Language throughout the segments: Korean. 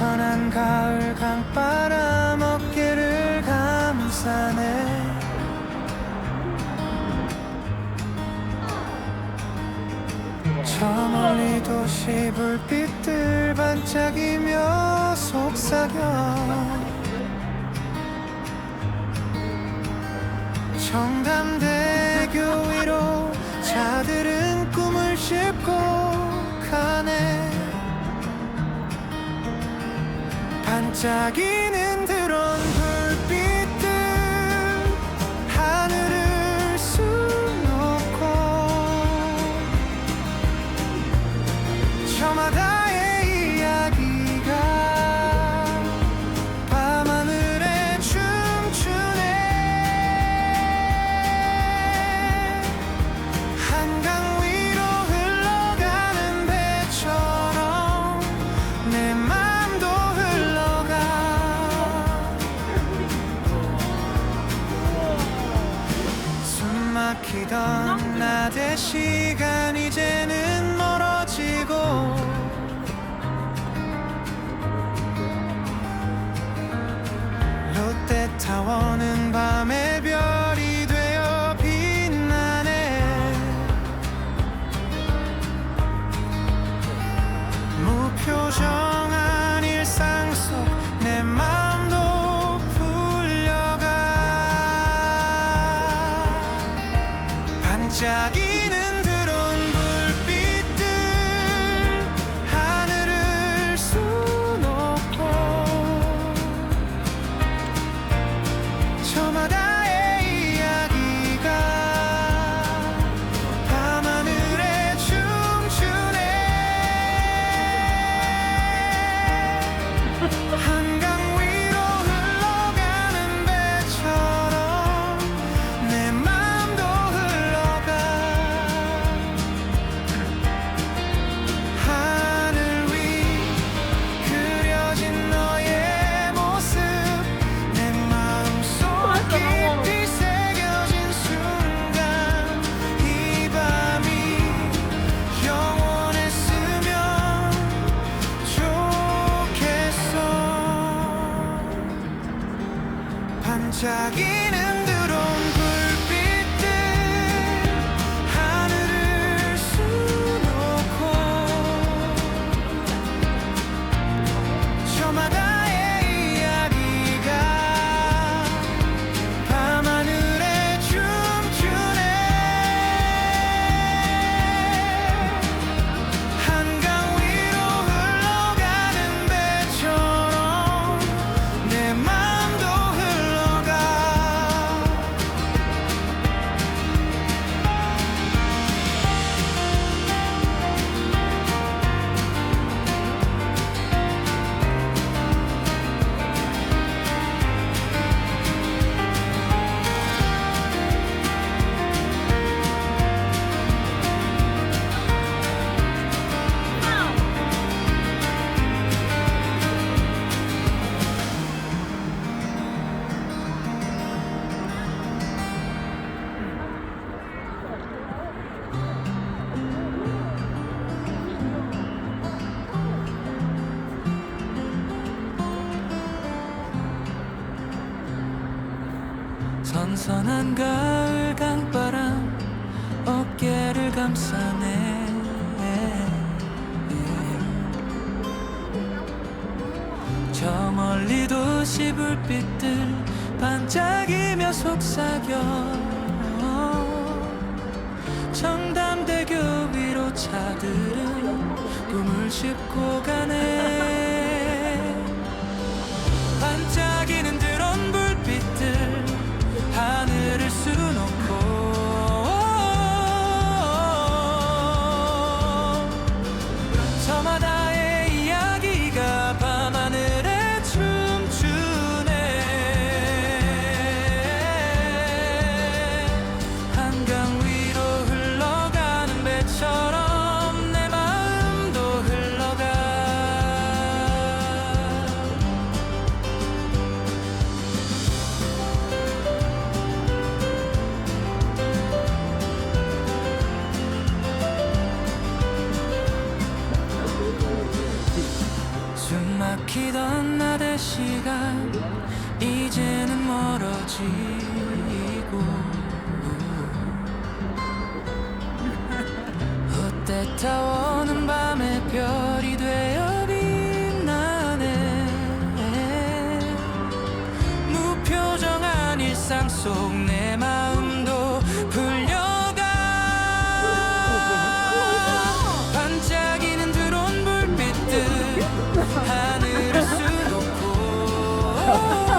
선한 가을 강바람 어깨를 감싸네. 저 멀리 도시 불빛들 반짝이며 속삭여. 정담대 반짝이는 드론 불빛들 하늘을 수놓고. 저마다 막히던 음. 나 대시간 이제는 멀어지고 Aquí again. 선선한 가을 강바람 어깨를 감싸네. 저 멀리 도시 불빛들 반짝이며 속삭여. 청담대교 위로 차들은 꿈을 싣고 가네. 시간 이제는 멀어지고. 헛되 타오는 밤에 별이 되어 빛나네. 무표정한 일상 속 내 마음. Oh.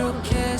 Okay.